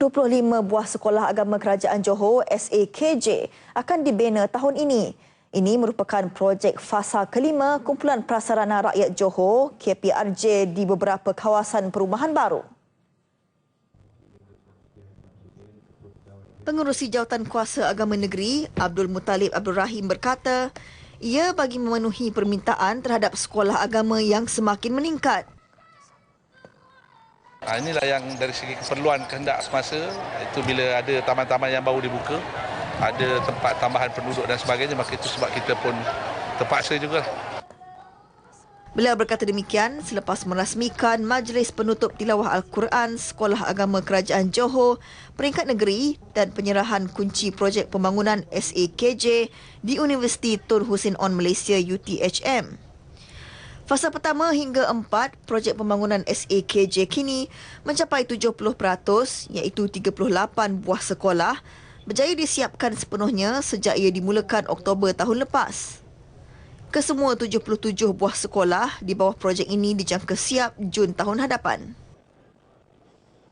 25 buah sekolah agama kerajaan Johor SAKJ akan dibina tahun ini. Ini merupakan projek fasa kelima kumpulan prasarana rakyat Johor KPRJ di beberapa kawasan perumahan baru. Pengurusi Jawatan Kuasa Agama Negeri Abdul Muttalib Abdul Rahim berkata, ia bagi memenuhi permintaan terhadap sekolah agama yang semakin meningkat. Ha, inilah yang dari segi keperluan kehendak semasa itu bila ada taman-taman yang baru dibuka, ada tempat tambahan penduduk dan sebagainya maka itu sebab kita pun terpaksa juga. Beliau berkata demikian selepas merasmikan Majlis Penutup Tilawah Al-Quran Sekolah Agama Kerajaan Johor, Peringkat Negeri dan penyerahan kunci projek pembangunan SAKJ di Universiti Tun Hussein On Malaysia UTHM. Fasa pertama hingga empat, projek pembangunan SAKJ kini mencapai 70% iaitu 38 buah sekolah berjaya disiapkan sepenuhnya sejak ia dimulakan Oktober tahun lepas. Kesemua 77 buah sekolah di bawah projek ini dijangka siap Jun tahun hadapan.